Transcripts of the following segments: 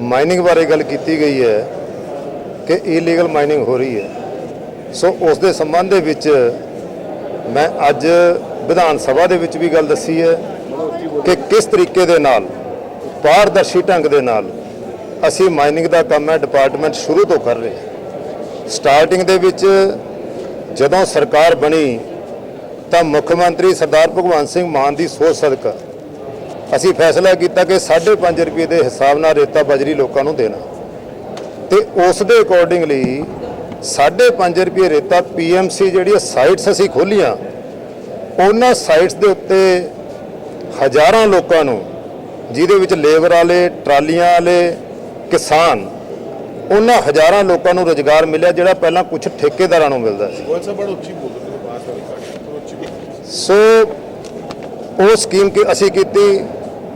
Mining ਬਾਰੇ ਗੱਲ ਕੀਤੀ ਗਈ ਹੈ ਕਿ ਇਲੀਗਲ ਮਾਈਨਿੰਗ ਹੋ ਰਹੀ ਹੈ। ਸੋ ਉਸ ਦੇ ਸੰਬੰਧ ਦੇ ਵਿੱਚ ਮੈਂ ਅੱਜ ਵਿਧਾਨ ਸਭਾ ਦੇ ਵਿੱਚ ਵੀ ਗੱਲ ਦੱਸੀ ਹੈ ਕਿ ਕਿਸ ਤਰੀਕੇ ਦੇ ਨਾਲ, ਪਾਰਦਰਸ਼ੀ ਢੰਗ ਦੇ ਨਾਲ ਅਸੀਂ ਮਾਈਨਿੰਗ ਦਾ ਕੰਮ ਹੈ ਡਿਪਾਰਟਮੈਂਟ ਸ਼ੁਰੂ ਤੋਂ ਕਰ ਰਹੇ ਹਾਂ। ਸਟਾਰਟਿੰਗ ਦੇ ਵਿੱਚ ਜਦੋਂ ਸਰਕਾਰ ਬਣੀ ਤਾਂ ਮੁੱਖ ਮੰਤਰੀ ਸਰਦਾਰ ਭਗਵੰਤ ਸਿੰਘ ਮਾਨ ਦੀ ਸੋਚ ਸਦਕਾ ਅਸੀਂ ਫੈਸਲਾ ਕੀਤਾ ਕਿ 5.5 ਰੁਪਏ ਦੇ ਹਿਸਾਬ ਨਾਲ ਰੇਤਾ ਬਜਰੀ ਲੋਕਾਂ ਨੂੰ ਦੇਣਾ। ਤੇ ਉਸ ਦੇ ਅਕੋਰਡਿੰਗਲੀ 5.5 ਰੁਪਏ ਰੇਤਾ ਪੀਐਮਸੀ ਜਿਹੜੀ ਸਾਈਟਸ ਅਸੀਂ ਖੋਲੀਆਂ ਉਹਨਾਂ ਸਾਈਟਸ ਦੇ ਉੱਤੇ ਹਜ਼ਾਰਾਂ ਲੋਕਾਂ ਨੂੰ ਜਿਹਦੇ ਵਿੱਚ ਲੇਬਰ ਵਾਲੇ ਟਰਾਲੀਆਂ ਵਾਲੇ ਕਿਸਾਨ ਉਹਨਾਂ ਹਜ਼ਾਰਾਂ ਲੋਕਾਂ ਨੂੰ ਰੋਜ਼ਗਾਰ ਮਿਲਿਆ ਜਿਹੜਾ ਪਹਿਲਾਂ ਕੁਝ ਠੇਕੇਦਾਰਾਂ ਨੂੰ ਮਿਲਦਾ ਸੀ। ਸੋ ਉਹ ਸਕੀਮ ਕਿ ਅਸੀਂ ਕੀਤੀ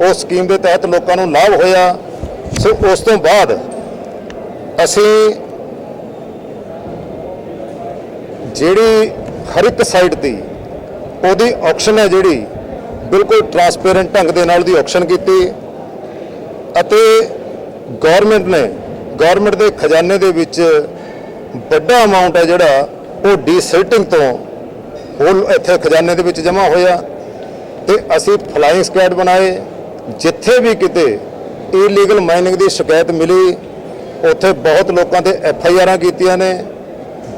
ਉਸ ਸਕੀਮ ਦੇ ਤਹਿਤ ਲੋਕਾਂ ਨੂੰ ਲਾਭ ਹੋਇਆ, ਸੋ ਉਸ ਤੋਂ ਬਾਅਦ ਅਸੀਂ ਜਿਹੜੀ ਹਰ ਇੱਕ ਸਾਈਟ ਦੀ ਉਹਦੀ ਆਕਸ਼ਨ ਹੈ ਜਿਹੜੀ, ਬਿਲਕੁਲ ਟਰਾਂਸਪੇਰੈਂਟ ਢੰਗ ਦੇ ਨਾਲ ਉਹਦੀ ਆਕਸ਼ਨ ਕੀਤੀ ਅਤੇ ਗਵਰਨਮੈਂਟ ਨੇ ਗਵਰਨਮੈਂਟ ਦੇ ਖਜ਼ਾਨੇ ਦੇ ਵਿੱਚ ਵੱਡਾ ਅਮਾਉਂਟ ਹੈ ਜਿਹੜਾ, ਉਹ ਡੀਸਿਲਟਿੰਗ ਤੋਂ ਉਹ ਇੱਥੇ ਖਜ਼ਾਨੇ ਦੇ ਵਿੱਚ ਜਮ੍ਹਾਂ ਹੋਇਆ ਤੇ ਅਸੀਂ ਫਲਾਈਂਗ ਸਕੁਐਡ ਬਣਾਏ। ਜਿੱਥੇ ਵੀ ਕਿਤੇ ਇਲੀਗਲ ਮਾਈਨਿੰਗ ਦੀ ਸ਼ਿਕਾਇਤ ਮਿਲੀ, ਉੱਥੇ ਬਹੁਤ ਲੋਕਾਂ ਤੇ ਐਫ ਆਈ ਆਰਾਂ ਕੀਤੀਆਂ ਨੇ।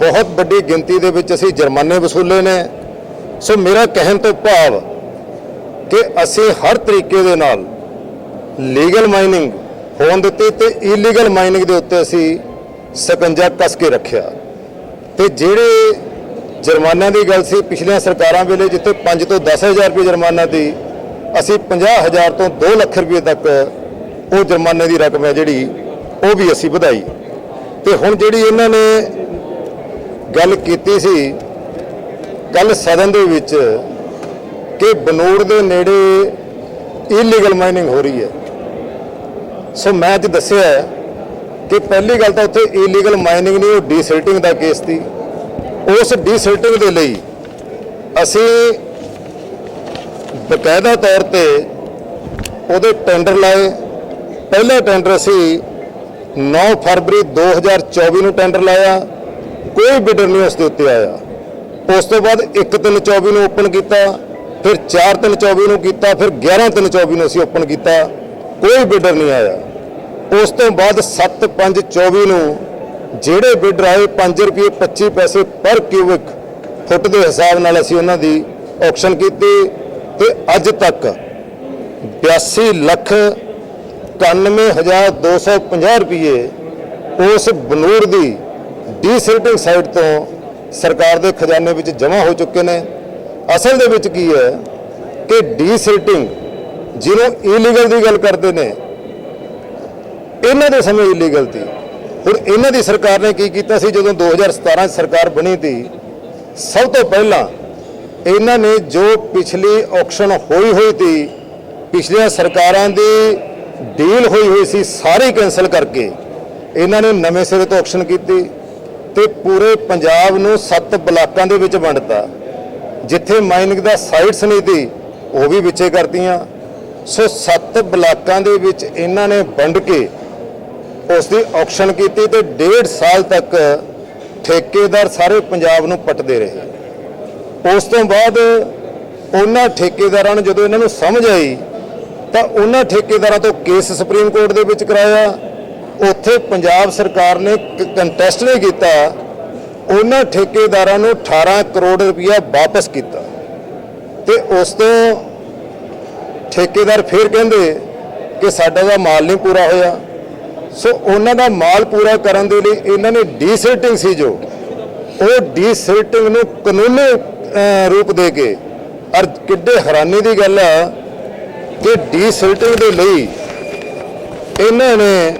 ਬਹੁਤ ਵੱਡੀ ਗਿਣਤੀ ਦੇ ਵਿੱਚ ਅਸੀਂ ਜੁਰਮਾਨੇ ਵਸੂਲੇ ਨੇ। ਸੋ ਮੇਰਾ ਕਹਿਣ ਤੋਂ ਭਾਵ ਕਿ ਅਸੀਂ ਹਰ ਤਰੀਕੇ ਦੇ ਨਾਲ ਲੀਗਲ ਮਾਈਨਿੰਗ ਹੋਣ ਦਿੱਤੀ ਤੇ ਇਲੀਗਲ ਮਾਈਨਿੰਗ ਦੇ ਉੱਤੇ ਅਸੀਂ ਸਕੰਜਾ ਕੱਸ ਕੇ ਰੱਖਿਆ। ਤੇ ਜਿਹੜੇ ਜੁਰਮਾਨਿਆਂ ਦੀ ਗੱਲ ਸੀ, ਪਿਛਲੀਆਂ ਸਰਕਾਰਾਂ ਵੇਲੇ ਜਿੱਥੇ 5 ਤੋਂ 10000 ਰੁਪਏ ਜੁਰਮਾਨਾ ਦੀ ਅਸੀਂ 50000 ਤੋਂ 2 ਲੱਖ ਰੁਪਏ ਤੱਕ ਉਹ ਜੁਰਮਾਨੇ ਦੀ ਰਕਮ ਹੈ ਜਿਹੜੀ, ਉਹ ਵੀ ਅਸੀਂ ਵਧਾਈ। ਤੇ ਹੁਣ ਜਿਹੜੀ ਇਹਨਾਂ ਨੇ ਗੱਲ ਕੀਤੀ ਸੀ ਕੱਲ ਸਦਨ ਦੇ ਵਿੱਚ ਕਿ ਬਨੂੜ ਦੇ ਨੇੜੇ ਇਲੀਗਲ ਮਾਈਨਿੰਗ ਹੋ ਰਹੀ ਹੈ। ਸੋ ਮੈਂ ਅੱਜ ਦੱਸਿਆ ਕਿ ਪਹਿਲੀ ਗੱਲ ਤਾਂ ਉੱਥੇ ਇਲੀਗਲ ਮਾਈਨਿੰਗ ਨਹੀਂ, ਉਹ ਡੀਸਿਲਟਿੰਗ ਦਾ ਕੇਸ ਸੀ। ਉਸ ਡੀਸਿਲਟਿੰਗ ਦੇ ਲਈ ਅਸੀਂ ਬਕਾਇਦਾ ਤੌਰ ਤੇ ਉਹਦੇ ਟੈਂਡਰ ਲਾਏ। ਪਹਿਲਾ ਟੈਂਡਰ ਅਸੀਂ 9 ਫਰਵਰੀ 2024 ਨੂੰ ਟੈਂਡਰ ਲਾਇਆ। ਕੋਈ ਬਿਡਰ ਨਹੀਂ ਉਸ ਦੇ ਉੱਤੇ ਆਇਆ। ਉਸ ਤੋਂ ਬਾਅਦ 1/3/24 ਨੂੰ ਓਪਨ ਕੀਤਾ, ਫਿਰ 4/3/24 ਨੂੰ ਕੀਤਾ, ਫਿਰ 11/3/24 ਨੂੰ ਅਸੀਂ ਓਪਨ ਕੀਤਾ। ਕੋਈ ਬਿਡਰ ਨਹੀਂ ਆਇਆ। ਉਸ ਤੋਂ ਬਾਅਦ 7/5/24 ਨੂੰ ਜਿਹੜੇ ਬਿਡਰ ਆਏ 5 ਰੁਪਏ 25 ਪੈਸੇ ਪਰ ਕਿਊਬਿਕ ਫੁੱਟ ਦੇ ਹਿਸਾਬ ਨਾਲ ਅਸੀਂ ਉਹਨਾਂ ਦੀ ਆਕਸ਼ਨ ਕੀਤੀ। ਤੇ ਅੱਜ ਤੱਕ 82 ਲੱਖ 91250 ਰੁਪਏ ਉਸ ਬਨੂਰ ਦੀ ਡੀਸਿਲਟਿੰਗ ਸਾਈਟ ਤੋਂ ਸਰਕਾਰ ਦੇ ਖਜ਼ਾਨੇ ਵਿੱਚ ਜਮ੍ਹਾਂ ਹੋ ਚੁੱਕੇ ਨੇ। ਅਸਲ ਦੇ ਵਿੱਚ ਕੀ ਹੈ ਕਿ ਡੀਸਿਲਟਿੰਗ ਜਿਹਨੂੰ ਇਲੀਗਲ ਦੀ ਗੱਲ ਕਰਦੇ ਨੇ, ਇਹਨਾਂ ਦੇ ਸਮੇਂ ਇਲੀਗਲ ਸੀ। ਹੁਣ ਇਹਨਾਂ ਦੀ ਸਰਕਾਰ ਨੇ ਕੀ ਕੀਤਾ ਸੀ? ਜਦੋਂ 2017 'ਚ ਸਰਕਾਰ ਬਣੀ ਸੀ, ਸਭ ਤੋਂ ਪਹਿਲਾਂ ਇਹਨਾਂ ਨੇ ਜੋ ਪਿਛਲੀ ਆਕਸ਼ਨ ਹੋਈ ਹੋਈ ਸੀ, ਪਿਛਲੀਆਂ ਸਰਕਾਰਾਂ ਦੀ ਡੀਲ ਹੋਈ ਹੋਈ ਸੀ, ਸਾਰੀ ਕੈਨਸਲ ਕਰਕੇ ਇਹਨਾਂ ਨੇ ਨਵੇਂ ਸਿਰੇ ਤੋਂ ਆਕਸ਼ਨ ਕੀਤੀ ਤੇ ਪੂਰੇ ਪੰਜਾਬ ਨੂੰ ਸੱਤ ਬਲਾਕਾਂ ਦੇ ਵਿੱਚ ਵੰਡਤਾ। ਜਿੱਥੇ ਮਾਈਨਿੰਗ ਦਾ ਸਾਈਟਸ ਨਹੀਂ ਸੀ, ਉਹ ਵੀ ਵਿੱਚੇ ਕਰਤੀਆਂ। ਸੋ ਸੱਤ ਬਲਾਕਾਂ ਦੇ ਵਿੱਚ ਇਹਨਾਂ ਨੇ ਵੰਡ ਕੇ ਉਸ ਦੀ ਆਕਸ਼ਨ ਕੀਤੀ ਤੇ ਡੇਢ ਸਾਲ ਤੱਕ ਠੇਕੇਦਾਰ ਸਾਰੇ ਪੰਜਾਬ ਨੂੰ ਪੱਟਦੇ ਰਹੇ। ਉਸ ਤੋਂ ਬਾਅਦ ਉਹਨਾਂ ਠੇਕੇਦਾਰਾਂ ਨੂੰ ਜਦੋਂ ਇਹਨਾਂ ਨੂੰ ਸਮਝ ਆਈ, ਤਾਂ ਉਹਨਾਂ ਠੇਕੇਦਾਰਾਂ ਤੋਂ ਕੇਸ ਸੁਪਰੀਮ ਕੋਰਟ ਦੇ ਵਿੱਚ ਕਰਾਇਆ। ਉੱਥੇ ਪੰਜਾਬ ਸਰਕਾਰ ਨੇ ਕੰਟੈਸਟ ਨਹੀਂ ਕੀਤਾ। ਉਹਨਾਂ ਠੇਕੇਦਾਰਾਂ ਨੂੰ 18 ਕਰੋੜ ਰੁਪਇਆ ਵਾਪਸ ਕੀਤਾ। ਤੇ ਉਸ ਤੋਂ ਠੇਕੇਦਾਰ ਫਿਰ ਕਹਿੰਦੇ ਕਿ ਸਾਡਾ ਦਾ ਮਾਲ ਨਹੀਂ ਪੂਰਾ ਹੋਇਆ। ਸੋ ਉਹਨਾਂ ਦਾ ਮਾਲ ਪੂਰਾ ਕਰਨ ਦੇ ਲਈ ਇਹਨਾਂ ਨੇ ਡੀਸਿਲਟਿੰਗ ਸੀ ਜੋ। ਉਹ ਡੀਸਿਲਟਿੰਗ ਨੂੰ ਕਾਨੂੰਨੀ ਰੂਪ ਦੇ ਕੇ। ਔਰ ਕਿੱਡੇ ਹੈਰਾਨੀ ਦੀ ਗੱਲ ਆ ਕਿ ਡੀਸਿਲਟਿੰਗ ਦੇ ਲਈ ਇਹਨਾਂ ਨੇ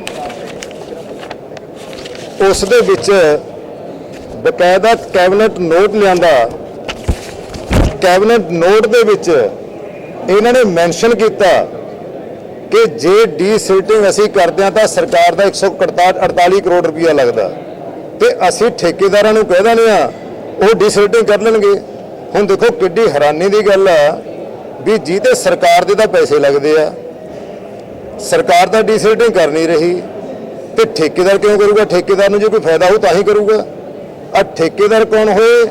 ਉਸ ਦੇ ਵਿੱਚ ਬਕਾਇਦਾ ਕੈਬਨਿਟ ਨੋਟ ਲਿਆਂਦਾ। ਕੈਬਨਿਟ ਨੋਟ ਦੇ ਵਿੱਚ ਇਹਨਾਂ ਨੇ ਮੈਂਸ਼ਨ ਕੀਤਾ ਕਿ ਜੇ ਡੀ ਸਿਲਟਿੰਗ ਅਸੀਂ ਕਰਦੇ ਹਾਂ ਤਾਂ ਸਰਕਾਰ ਦਾ 148 ਕਰੋੜ ਰੁਪਇਆ ਲੱਗਦਾ। ਤੇ ਅਸੀਂ ਠੇਕੇਦਾਰਾਂ ਨੂੰ ਕਹਿ ਦਿੰਦੇ ਆ ਉਹ ਡੀ ਸਿਲਟਿੰਗ ਕਰ ਲੈਣਗੇ। ਹੁਣ ਦੇਖੋ ਕਿੱਡੀ ਹੈਰਾਨੀ ਦੀ ਗੱਲ ਆ ਵੀ ਜਿਹਦੇ ਸਰਕਾਰ ਦੇ ਤਾਂ ਪੈਸੇ ਲੱਗਦੇ ਆ। ਸਰਕਾਰ ਤਾਂ ਡੀਸਿਲਟਿੰਗ ਕਰ ਨਹੀਂ ਰਹੀ ਤੇ ਠੇਕੇਦਾਰ ਕਿਉਂ ਕਰੂਗਾ? ਠੇਕੇਦਾਰ ਨੂੰ ਜੇ ਕੋਈ ਫਾਇਦਾ ਹੋ ਤਾਂ ਹੀ ਕਰੂਗਾ। ਆ ਠੇਕੇਦਾਰ ਕੌਣ ਹੋਏ?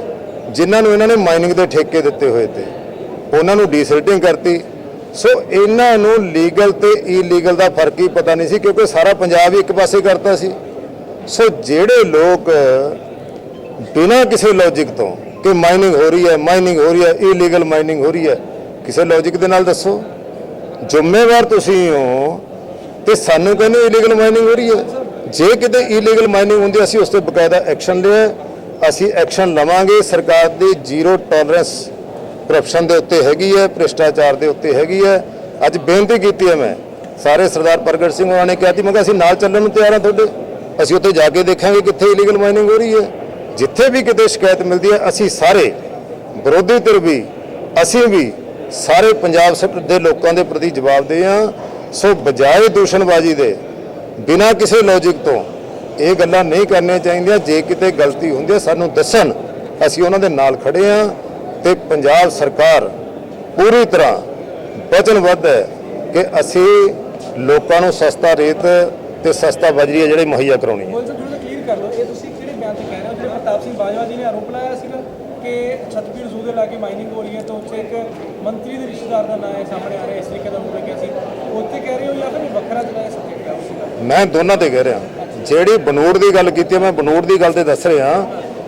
ਜਿਨ੍ਹਾਂ ਨੂੰ ਇਹਨਾਂ ਨੇ ਮਾਈਨਿੰਗ ਦੇ ਠੇਕੇ ਦਿੱਤੇ ਹੋਏ ਤੇ। ਉਹਨਾਂ ਨੂੰ ਡੀਸਲਟਿੰਗ ਕਰਤੀ। ਸੋ ਇਹਨਾਂ ਨੂੰ ਲੀਗਲ ਤੇ ਇਲੀਗਲ ਦਾ ਫ਼ਰਕ ਹੀ ਪਤਾ ਨਹੀਂ ਸੀ ਕਿਉਂਕਿ ਸਾਰਾ ਪੰਜਾਬ ਹੀ ਇੱਕ ਪਾਸੇ ਕਰਤਾ ਸੀ। ਸੋ ਜਿਹੜੇ ਲੋਕ ਬਿਨਾਂ ਕਿਸੇ ਲੌਜੀਕ ਤੋਂ ਕਿ ਮਾਈਨਿੰਗ ਹੋ ਰਹੀ ਹੈ ਮਾਈਨਿੰਗ ਹੋ ਰਹੀ ਹੈ ਇਲੀਗਲ ਮਾਈਨਿੰਗ ਹੋ ਰਹੀ ਹੈ। ਕਿਸੇ ਲੌਜੀਕ ਦੇ ਨਾਲ ਦੱਸੋ। ਜ਼ਿੰਮੇਵਾਰ ਤੁਸੀਂ ਹੋ ਤੇ ਸਾਨੂੰ ਕਹਿੰਦੇ ਇਲੀਗਲ ਮਾਈਨਿੰਗ ਹੋ ਰਹੀ ਹੈ। ਜੇ ਕਿਤੇ ਇਲੀਗਲ ਮਾਈਨਿੰਗ ਹੁੰਦੀ, ਅਸੀਂ ਉਸ ਤੇ ਬਕਾਇਦਾ ਐਕਸ਼ਨ ਲਿਆ ਅਸੀਂ ਐਕਸ਼ਨ ਲਵਾਂਗੇ। ਸਰਕਾਰ ਦੀ ਜ਼ੀਰੋ ਟੋਲਰੈਂਸ ਕਰਪਸ਼ਨ ਦੇ ਉੱਤੇ ਹੈਗੀ ਹੈ, ਭ੍ਰਿਸ਼ਟਾਚਾਰ ਦੇ ਉੱਤੇ ਹੈਗੀ ਹੈ। ਅੱਜ ਬੇਨਤੀ ਕੀਤੀ ਹੈ ਮੈਂ। ਸਾਰੇ ਸਰਦਾਰ ਪ੍ਰਗਟ ਸਿੰਘ ਉਹਨਾਂ ਨੇ ਕਿਹਾ ਸੀ, ਮੈਂ ਕਿਹਾ ਅਸੀਂ ਨਾਲ ਚੱਲਣ ਨੂੰ ਤਿਆਰ ਹਾਂ ਤੁਹਾਡੇ। ਅਸੀਂ ਉੱਥੇ ਜਾ ਕੇ ਦੇਖਾਂਗੇ ਕਿੱਥੇ ਇਲੀਗਲ ਮਾਈਨਿੰਗ ਹੋ ਰਹੀ ਹੈ। ਜਿੱਥੇ ਵੀ ਕਿਤੇ ਸ਼ਿਕਾਇਤ ਮਿਲਦੀ ਹੈ, ਅਸੀਂ ਸਾਰੇ ਵਿਰੋਧੀ ਧਿਰ ਵੀ, ਅਸੀਂ ਵੀ ਸਾਰੇ ਪੰਜਾਬ ਸ- ਦੇ ਲੋਕਾਂ ਦੇ ਪ੍ਰਤੀ ਜਵਾਬਦੇਹ ਹਾਂ। ਸੋ ਬਜਾਏ ਦੂਸ਼ਣਬਾਜ਼ੀ ਦੇ ਬਿਨਾਂ ਕਿਸੇ ਲੌਜੀਕ ਤੋਂ ਇਹ ਗੱਲਾਂ ਨਹੀਂ ਕਰਨੀਆਂ ਚਾਹੀਦੀਆਂ। ਜੇ ਕਿਤੇ ਗਲਤੀ ਹੁੰਦੀ ਹੈ, ਸਾਨੂੰ ਦੱਸਣ ਅਸੀਂ ਉਹਨਾਂ ਦੇ ਨਾਲ ਖੜੇ ਹਾਂ ਤੇ ਪੰਜਾਬ ਸਰਕਾਰ ਪੂਰੀ ਤਰ੍ਹਾਂ ਵਚਨਬੱਧ ਹੈ ਕਿ ਅਸੀਂ ਲੋਕਾਂ ਨੂੰ ਸਸਤਾ ਰੇਤ ਤੇ ਸਸਤਾ ਬਜਰੀ ਹੈ, ਜਿਹੜੀ ਮੁਹੱਈਆ ਕਰਾਉਣੀ ਹੈ। ਬਾਜਵਾ ਜੀ ਨੇ ਆਰੋਪ ਲਾਇਆ ਸੀਗਾ ਕਿ ਛਤਬੀਰ ਸੂਦੇ ਲਾ ਕੇ ਮਾਈਨਿੰਗ ਹੋ ਰਹੀ ਹੈ ਤਾਂ ਉੱਥੇ ਇੱਕ ਮੰਤਰੀ ਦੇ ਰਿਸ਼ਤੇਦਾਰ ਦਾ ਨਾਂ ਹੈ ਸਾਹਮਣੇ ਆ ਰਿਹਾ ਇਸ ਤਰੀਕੇ ਦਾ ਹੋ ਗਿਆ ਸੀ। ਉੱਥੇ ਕਹਿ ਰਹੇ ਹੋ ਜਾਂ ਫਿਰ ਵੱਖਰਾ ਜਿਹੜਾ ਸਬਜੈਕਟ ਹੈ ਮੈਂ ਦੋਨਾਂ ਤੇ ਕਹਿ ਰਿਹਾ। ਜਿਹੜੀ ਬਨੂੜ ਦੀ ਗੱਲ ਕੀਤੀ ਮੈਂ ਬਨੂੜ ਦੀ ਗੱਲ ਤੇ ਦੱਸ ਰਿਹਾ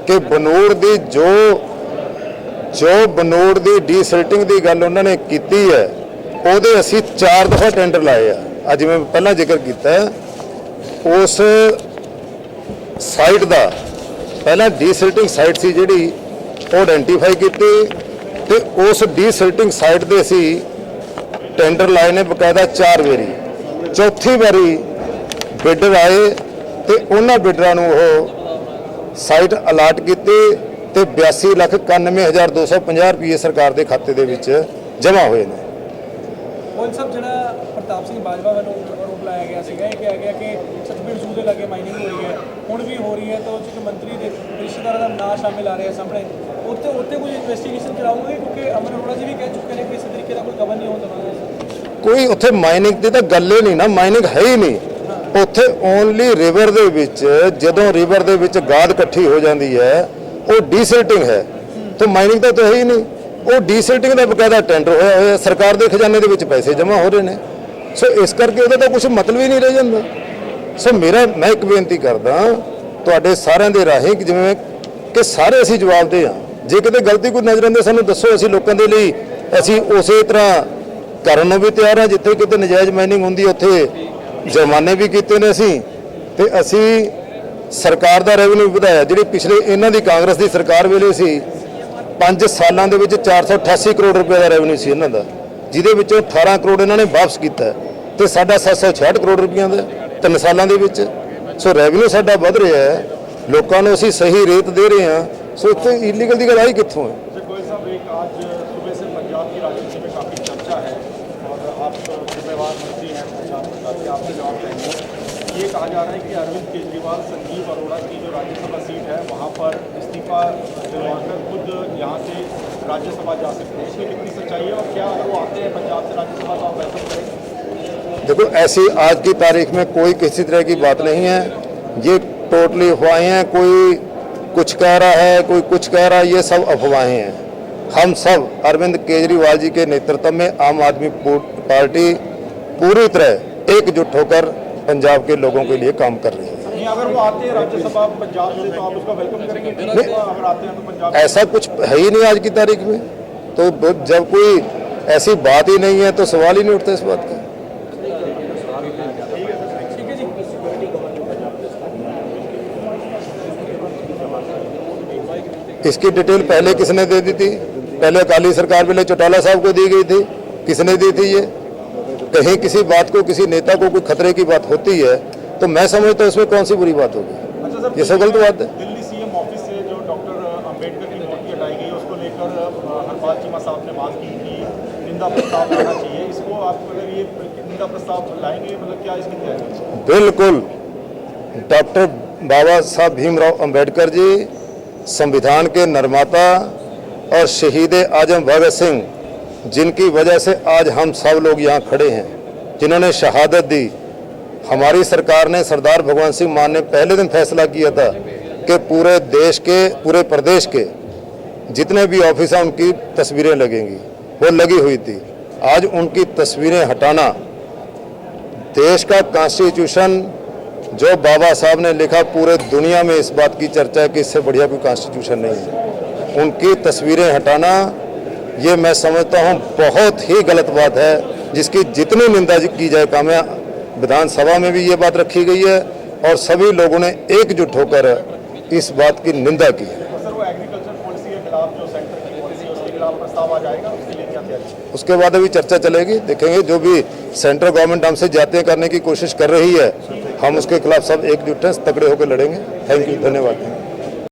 ਕਿ ਬਨੂੜ ਦੀ ਜੋ ਜੋ ਬਨੂੜ ਦੀ ਡੀਸਿਲਟਿੰਗ ਦੀ ਗੱਲ ਉਹਨਾਂ ਨੇ ਕੀਤੀ ਹੈ, ਉਹਦੇ ਅਸੀਂ ਚਾਰ ਦਫਾ ਟੈਂਡਰ ਲਾਏ ਆ। ਅੱਜ ਮੈਂ ਪਹਿਲਾਂ ਜ਼ਿਕਰ ਕੀਤਾ ਉਸ ਸਾਈਟ ਦਾ ਪਹਿਲਾਂ ਡੀਸਿਲਟਿੰਗ ਸਾਈਟ ਸੀ ਜਿਹੜੀ, ਉਹ ਆਇਡੈਂਟੀਫਾਈ ਕੀਤੀ ਤੇ ਉਸ ਡੀਸਿਲਟਿੰਗ ਸਾਈਟ ਦੇ ਅਸੀਂ ਟੈਂਡਰ ਲਾਏ ਨੇ ਬਕਾਇਦਾ ਚਾਰ ਵਾਰੀ। ਚੌਥੀ ਵਾਰੀ ਬਿਡਰ ਆਏ ਤੇ ਉਹਨਾਂ ਬਿਡਰਾਂ ਨੂੰ ਉਹ ਸਾਈਟ ਅਲਾਟ ਕੀਤੀ ਤੇ 82 ਲੱਖ 91250 ਰੁਪਏ ਸਰਕਾਰ ਦੇ ਖਾਤੇ ਦੇ ਵਿੱਚ ਜਮ੍ਹਾਂ ਹੋਏ ਨੇ। ਗੋਲ ਸਾਹਿਬ ਜਿਹੜਾ ਪ੍ਰਤਾਪ ਸਿੰਘ ਬਾਜਵਾ ਵੱਲੋਂ ਆਰੋਪ ਲਾਇਆ ਗਿਆ ਸੀਗਾ। ਇਹ ਕਿਹਾ ਗਿਆ ਕਿ ਛਤਬੀਰ ਸੂਦੇ ਲਾ ਕੇ ਮਾਈਨਿੰਗ ਹੋ ਰਹੀ ਹੈ। ਹੁਣ ਵੀ ਹੋ ਰਹੀ ਹੈ ਤਾਂ 'ਚ ਇੱਕ ਮੰਤਰੀ ਦੇ ਰਿਸ਼ਤੇਦਾਰਾਂ ਦਾ ਨਾਂ ਸ਼ਾਮਿਲ ਆ ਰਿਹਾ ਸਾਹਮਣੇ। ਉੱਥੇ ਉੱਥੇ ਕੋਈ ਇਨਵੈਸਟੀਗੇਸ਼ਨ ਕਰਾਉਂਗੇ ਕਿਉਂਕਿ ਅਮਰ ਅਰੋੜਾ ਜੀ ਵੀ ਕਹਿ ਚੁੱਕੇ ਨੇ ਕਿ ਇਸ ਤਰੀਕੇ ਦਾ ਕੋਈ ਕਵਰ ਨਹੀਂ ਹੋਣ ਦੇਵਾਂਗੇ। ਕੋਈ ਉੱਥੇ ਮਾਈਨਿੰਗ ਦੀ ਤਾਂ ਗੱਲ ਹੀ ਨਹੀਂ ਨਾ। ਮਾਈਨਿੰਗ ਹੈ ਹੀ ਨਹੀਂ। ਉੱਥੇ ਓਨਲੀ ਰਿਵਰ ਦੇ ਵਿੱਚ ਜਦੋਂ ਰਿਵਰ ਦੇ ਵਿੱਚ ਗਾਦ ਇਕੱਠੀ ਹੋ ਜਾਂਦੀ ਹੈ ਉਹ ਡੀਸਿਲਟਿੰਗ ਹੈ। ਤਾਂ ਮਾਈਨਿੰਗ ਤਾਂ ਉੱਥੇ ਹੈ ਹੀ ਨਹੀਂ। ਉਹ ਡੀਸਿਲਟਿੰਗ ਦਾ ਬਕਾਇਦਾ ਟੈਂਡਰ ਹੋਇਆ ਹੋਇਆ ਸਰਕਾਰ ਦੇ ਖਜ਼ਾਨੇ ਦੇ ਵਿੱਚ ਪੈਸੇ ਜਮ੍ਹਾਂ ਹੋ ਰਹੇ ਨੇ। ਸੋ ਇਸ ਕਰਕੇ ਉਹਦਾ ਤਾਂ ਕੁਝ ਮਤਲਬ ਹੀ ਨਹੀਂ ਰਹਿ ਜਾਂਦਾ। ਸੋ ਮੇਰਾ ਮੈਂ ਇੱਕ ਬੇਨਤੀ ਕਰਦਾ ਤੁਹਾਡੇ ਸਾਰਿਆਂ ਦੇ ਰਾਹੀਂ ਕਿ ਜਿਵੇਂ ਕਿ ਸਾਰੇ ਅਸੀਂ ਜਵਾਬ ਦੇ ਹਾਂ। ਜੇ ਕਿਤੇ ਗਲਤੀ ਕੋਈ ਨਜ਼ਰ ਆਉਂਦੇ ਸਾਨੂੰ ਦੱਸੋ ਅਸੀਂ ਲੋਕਾਂ ਦੇ ਲਈ ਅਸੀਂ ਉਸੇ ਤਰ੍ਹਾਂ ਕਰਨ ਨੂੰ ਵੀ ਤਿਆਰ ਹਾਂ ਜਿੱਥੇ ਕਿਤੇ ਨਜਾਇਜ਼ ਮਾਈਨਿੰਗ ਹੁੰਦੀ ਹੈ, ਉੱਥੇ ਜੁਰਮਾਨੇ ਵੀ ਕੀਤੇ ਨੇ ਅਸੀਂ। ਤੇ ਅਸੀਂ ਸਰਕਾਰ ਦਾ ਰੈਵਨਿਊ ਵਧਾਇਆ ਜਿਹੜੀ ਪਿਛਲੇ ਇਹਨਾਂ ਦੀ ਕਾਂਗਰਸ ਦੀ ਸਰਕਾਰ ਵੇਲੇ ਸੀ 5 ਸਾਲਾਂ ਦੇ ਵਿੱਚ 488 ਕਰੋੜ ਰੁਪਏ ਦਾ ਰੈਵਨਿਊ ਸੀ ਇਹਨਾਂ ਦਾ। ਜਿਹਦੇ ਵਿੱਚੋਂ 18 ਕਰੋੜ ਇਹਨਾਂ ਨੇ ਵਾਪਸ ਕੀਤਾ ਹੈ ਤੇ ਸਾਡਾ 766 ਕਰੋੜ ਰੁਪਈਆਂ ਦਾ ਤਿੰਨ ਸਾਲਾਂ ਦੇ ਵਿੱਚ ਸੋ ਰੈਵਨਿਊ ਸਾਡਾ ਵਧ ਰਿਹਾ ਹੈ ਲੋਕਾਂ ਨੂੰ ਅਸੀਂ ਸਹੀ ਰੇਟ ਦੇ ਰਹੇ ਹਾਂ ਸੋ ਇੱਥੇ ਇਲੀਗਲ ਦੀ ਗੱਲ ਆਈ ਕਿੱਥੋਂ ਹੈ गोयल साहब एक आज सुबह से पंजाब की राजनीति में काफ़ी चर्चा है और आप जिम्मेवार मंत्री हैं पंजाब सरकार के आपसे जवाब लेंगे ये कहा जा रहा है कि अरविंद केजरीवाल संजीव अरोड़ा की जो राज्यसभा सीट है, वहाँ पर इस्तीफा दिलवाकर खुद यहाँ से राज्यसभा जा सकते हैं। इसमें कितनी सच्चाई है और क्या अगर वो आते हैं पंजाब से राज्यसभा तो आप वेलकम करेंगे देखो, ऐसी आज की तारीख में कोई किसी तरह की बात नहीं है। ये टोटली अफवाहें हैं, कोई कुछ कह रहा है, कोई कुछ कह रहा है, ये सब अफवाहें हैं। हम सब, अरविंद केजरीवाल जी के नेतृत्व में आम आदमी पार्टी पूरी तरह एकजुट होकर पंजाब के लोगों के लिए काम कर रही है। ऐसा कुछ है ही नहीं आज की तारीख में। तो जब कोई ऐसी बात ही नहीं है तो सवाल ही नहीं उठता इस बात का। इसकी डिटेल पहले किसने दे दी थी? पहले अकाली सरकार में चौटाला साहब को दी गई थी। किसने दी थी ये? कहीं किसी बात को किसी नेता को कोई खतरे की बात होती है तो मैं समझता हूँ इसमें कौन सी बुरी बात होगी। अच्छा ये सब गलत बात है। दिल्ली सीएम ऑफ़िस से जो डॉक्टर अंबेडकर की मूर्ति हटाई गई उसको लेकर हरपाल चीमा साहब ने बात की कि निंदा प्रस्ताव लाना चाहिए। इसको आप अगर ये निंदा प्रस्ताव लाएँगे मतलब क्या इसकी तैयारी? बिल्कुल। डॉक्टर बाबा साहब भीमराव अंबेडकर जी संविधान के निर्माता और शहीद आज़म भगत सिंह जिनकी वजह से आज हम सब लोग यहाँ खड़े हैं, जिन्होंने शहादत दी। हमारी सरकार ने सरदार भगवान सिंह मान ने पहले दिन फैसला किया था कि पूरे देश के, पूरे प्रदेश के जितने भी ऑफ़िस हैं, उनकी तस्वीरें लगेंगी। वो लगी हुई थी। आज उनकी तस्वीरें हटाना देश का कॉन्स्टिट्यूशन जो बाबा साहब ने लिखा पूरे दुनिया में इस बात की चर्चा है कि इससे बढ़िया कोई कॉन्स्टिट्यूशन नहीं है। उनकी तस्वीरें हटाना ये मैं समझता हूँ बहुत ही गलत बात है जिसकी जितनी निंदा की जाए कामया विधानसभा में भी ये बात रखी गई है और सभी लोगों ने एकजुट होकर इस बात की निंदा की है। है है? उसके बाद अभी चर्चा चलेगी। देखेंगे जो भी सेंट्रल गवर्नमेंट हमसे जाते करने की कोशिश कर रही है हम उसके खिलाफ सब एकजुट हैं तगड़े होकर लड़ेंगे। थैंक यू धन्यवाद।